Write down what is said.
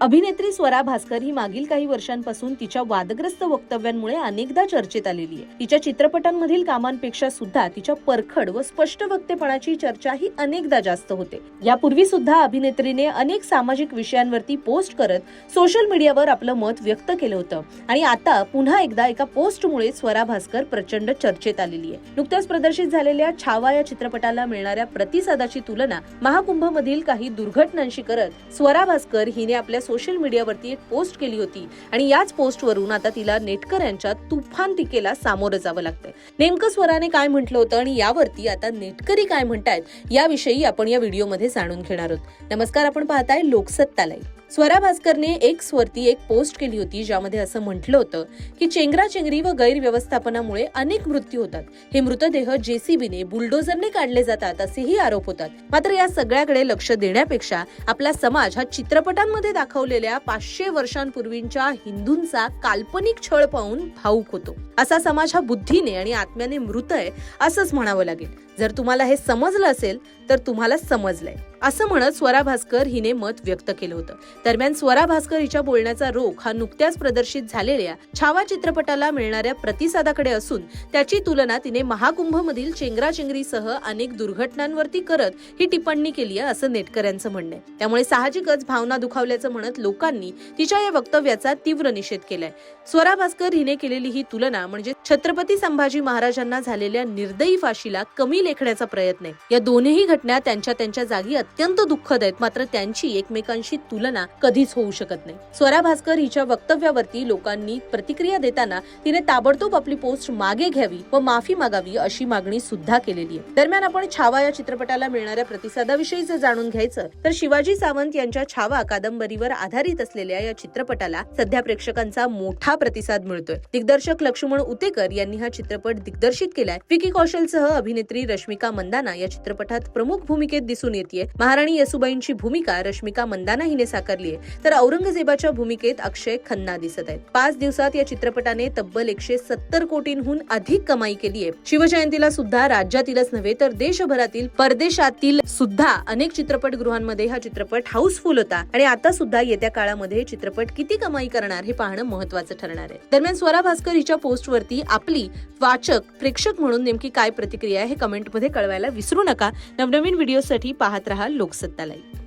अभिनेत्री स्वरा भास्कर ही मागील काही वर्षांपासून तिच्या वादग्रस्त वक्तव्यांमुळे अनेकदा चर्चेत आलेली आहे. तिच्या चित्रपटांमधील कामांपेक्षा सुद्धा तिच्या परखड व स्पष्ट वक्तेपणाची चर्चा ही अनेकदा जास्त होते. यापूर्वी सुद्धा अभिनेत्रीने अनेक सामाजिक विषयांवरती पोस्ट करत सोशल मीडियावर आपलं मत व्यक्त केलं होतं आणि आता पुन्हा एकदा एका पोस्टमुळे स्वरा भास्कर प्रचंड चर्चेत आलेली आहे. नुकत्याच प्रदर्शित झालेल्या छावा या चित्रपटाला मिळणाऱ्या प्रतिसादाची तुलना महाकुंभमधील काही दुर्घटनांशी करत स्वरा भास्कर हिने आपल्या सोशल मीडियावरती एक पोस्ट केली होती. आणि याच पोस्टवरून आता तिला नेटकऱ्यांच्या तुफान टीकेला सामोरं जावं लागतंय. नेमकं स्वराने काय म्हटलं होतं आणि यावरती आता नेटकरी काय म्हणतायत याविषयी आपण या व्हिडिओमध्ये जाणून घेणार आहोत. नमस्कार आपण पाहताय लोकसत्तालय स्वरा भास्करने एक स्वरती एक पोस्ट केली होती ज्यामध्ये असं म्हटलं होतं की चेंगराचेंगरी व गैरव्यवस्थापनामुळे अनेक मृत्यू होतात. हे मृतदेह जेसीबीने बुलडोझरने काढले जातात असेही आरोप होतात. मात्र या सगळ्याकडे लक्ष देण्यापेक्षा आपला समाज हा चित्रपटांमध्ये दाखवलेल्या पाचशे वर्षांपूर्वींच्या हिंदूंचा काल्पनिक छळ पाहून भाऊक होतो. असा समाज हा बुद्धीने आणि आत्म्याने मृत आहे असंच म्हणावं लागेल. जर तुम्हाला हे समजलं असेल तर तुम्हाला समजलंय. असं म्हणत स्वरा भास्कर हिने मत व्यक्त केलं होतं. दरम्यान स्वरा भास्कर हिच्या बोलण्याचा रोख हा नुकत्याच प्रदर्शित झालेल्या छावा चित्रपटाला मिळणाऱ्या प्रतिसादाकडे असून त्याची तुलना तिने महाकुंभ मधील चेंगराचेंगरीसह अनेक दुर्घटनांवरती करत ही टिप्पणी केली आहे असं नेटकऱ्यांचं म्हणणं आहे. त्यामुळे साहजिकच भावना दुखावल्याचं म्हणत लोकांनी तिच्या या वक्तव्याचा तीव्र निषेध केलाय. स्वरा भास्कर हिने केलेली ही तुलना म्हणजे छत्रपती संभाजी महाराजांना झालेल्या निर्दयी फाशीला कमी लेखण्याचा प्रयत्न आहे. या दोन्ही घटना त्यांच्या त्यांच्या जागी अत्यंत दुःखद आहेत. मात्र त्यांची एकमेकांशी तुलना कधीच होऊ शकत नाही. स्वरा भास्कर हिच्या वक्तव्यावरती लोकांनी प्रतिक्रिया देताना तिने ताबडतोब आपली पोस्ट मागे घ्यावी व माफी मागावी अशी मागणी सुद्धा केलेली आहे. दरम्यान आपण छावा या चित्रपटाला मिळणाऱ्या प्रतिसादाविषयी जर जाणून घ्यायचं तर शिवाजी सावंत यांच्या छावा कादंबरीवर आधारित असलेल्या या चित्रपटाला सध्या प्रेक्षकांचा मोठा प्रतिसाद मिळतोय. दिग्दर्शक लक्ष्मण उतेकर यांनी हा चित्रपट दिग्दर्शित केलाय. विकी कौशलसह अभिनेत्री रश्मिका मंदाना या चित्रपटात प्रमुख भूमिकेत दिसून येते महाराणी येसुबाईंची भूमिका रश्मिका मंदाना हिने साकारली आहे. तर औरंगजेबाच्या भूमिकेत अक्षय खन्ना दिसत आहेत. पाच दिवसात या चित्रपटाने तब्बल एकशे सत्तर कोटींहून अधिक कमाई केली आहे. शिवजयंतीला सुद्धा राज्यातीलच नव्हे तर देशभरातील परदेशातील सुद्धा अनेक चित्रपटगृहांमध्ये हा चित्रपट हाऊसफुल होता. आणि आता सुद्धा येत्या काळामध्ये चित्रपट किती कमाई करणार हे पाहणं महत्वाचं ठरणार आहे. दरम्यान स्वरा भास्कर हिच्या पोस्टवरती आपली वाचक प्रेक्षक म्हणून नेमकी काय प्रतिक्रिया आहे हे कमेंटमध्ये कळवायला विसरू नका. नवनवीन व्हिडिओसाठी पाहत रहा लाईव्ह